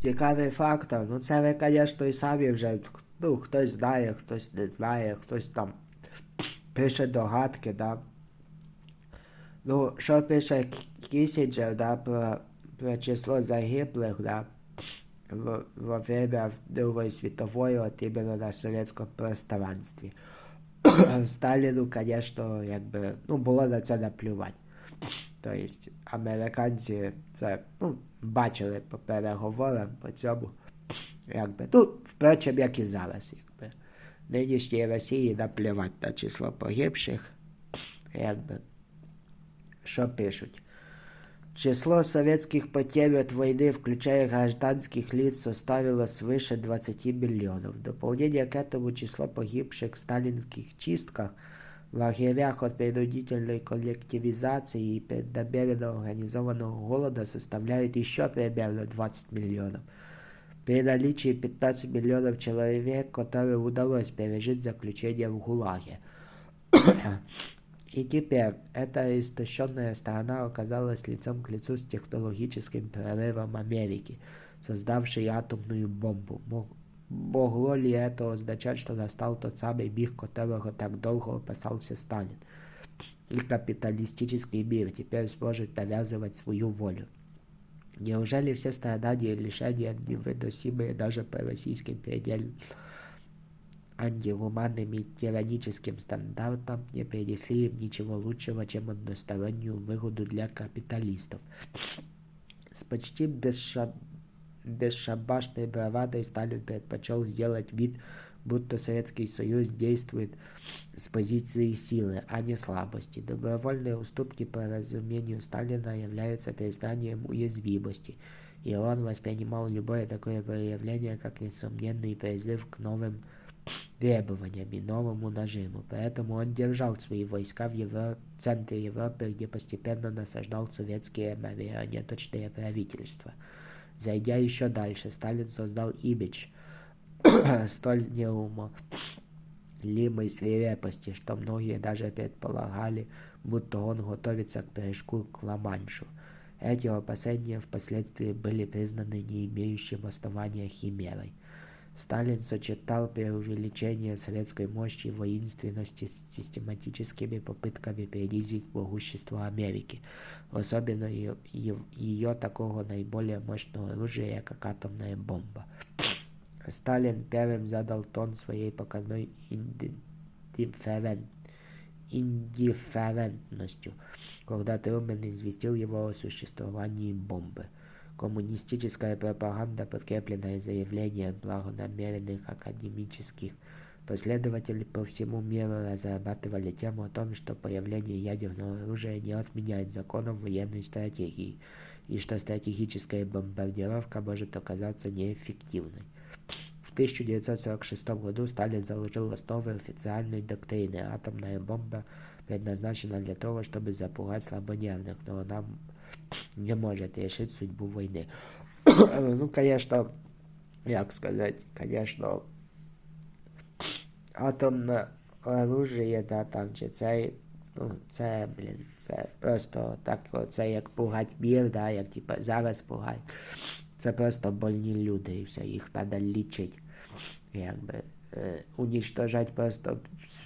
цікавий фактор. Ну це ви, звісно, і самі вже ну, хтось знає, хтось не знає, хтось там пише догадки, да. Ну, що пише Кісінджер, да, про, про число загиблих, да, во время Другої світової, от іменно на совєтському пространстві. Сталіну, звісно, якби, ну, було на це наплювати. Тобто, американці це ну, бачили по переговорам по цьому. Якби, ну, впрочем, як і зараз. Якби. Нинішній Росії наплювати на число погибших. Якби. Що пишуть? Число советских потерь от войны, включая гражданских лиц, составило свыше 20 миллионов. В дополнение к этому число погибших в сталинских чистках, в лагерях от принудительной коллективизации и преднамеренно организованного голода составляет еще примерно 20 миллионов. При наличии 15 миллионов человек, которым удалось пережить заключение в ГУЛАГе. И теперь эта истощенная страна оказалась лицом к лицу с технологическим прорывом Америки, создавшей атомную бомбу. Могло ли это означать, что настал тот самый мир, которого так долго опасался Сталин? И капиталистический мир теперь сможет навязывать свою волю? Неужели все страдания и лишения невыносимые даже по российским пределам антигуманным и тираническим стандартам не принесли им ничего лучшего, чем одностороннюю выгоду для капиталистов. С почти бесшаб... бесшабашной бравадой Сталин предпочел сделать вид, будто Советский Союз действует с позиции силы, а не слабости. Добровольные уступки по разумению Сталина являются признанием уязвимости, и он воспринимал любое такое проявление как несомненный призыв к новым требованиями, новому нажиму. Поэтому он держал свои войска в Евро... центре Европы, где постепенно насаждал советские марионеточные правительства. Зайдя еще дальше, Сталин создал имидж столь неумолимой свирепости, что многие даже предполагали, будто он готовится к прыжку к Ла-Маншу. Эти опасения впоследствии были признаны не имеющим основания химерой. Сталин сочетал преувеличение советской мощи и воинственности с систематическими попытками принизить могущество Америки, особенно ее, такого наиболее мощного оружия, как атомная бомба. Сталин первым задал тон своей показной индифферент, индифферентностью, когда Трумэн известил его о существовании бомбы. Коммунистическая пропаганда, подкрепленная заявлением благонамеренных академических последователей по всему миру, разрабатывали тему о том, что появление ядерного оружия не отменяет законов военной стратегии, и что стратегическая бомбардировка может оказаться неэффективной. В 1946 году Сталин заложил основы официальной доктрины. Атомная бомба предназначена для того, чтобы запугать слабонервных, но она не может решить судьбу войны. ну, конечно, як сказать, конечно, атомне оружие, да, там, чи цей, ну, це, блін, це просто так, це як пугать мір, да, як типа зараз пугать. Це просто больні люди і все, їх треба лічити. Якби е, унічтожати просто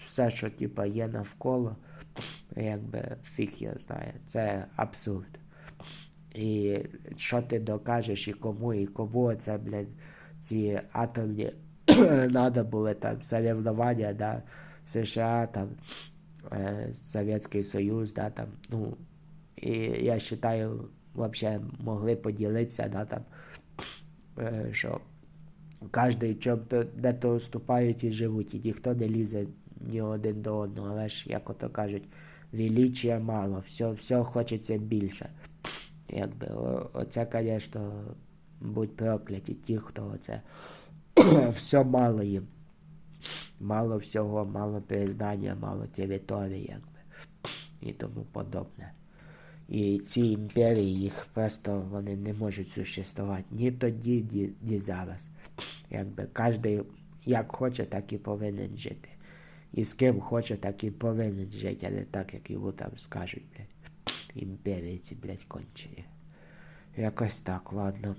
все, що типа, є навколо, якби фіг я знає. Це абсурд. І що ти докажеш і кому, і кому це, блядь, ці атомні надо було там соревновання, да, США, там, е, Совєтський Союз, да, там, ну, і я вважаю, вообще могли поділитися, да, там, е, що кожен чому-то де-то уступають і живуть, і ніхто не лізе ні один до одного, але ж, як ото кажуть, величия мало, все, все хочеться більше. Якби, оце, звісно, будь прокляті ті, хто оце все мало їм. Мало всього, мало признання, мало території, якби, і тому подобне. І ці імперії їх просто вони не можуть существувати ні тоді, ні, ні зараз. Якби кожен як хоче, так і повинен жити. І з ким хоче, так і повинен жити, а не так, як йому там скажуть, блядь. Імперії ці, блядь, кончені. Якось так, ладно.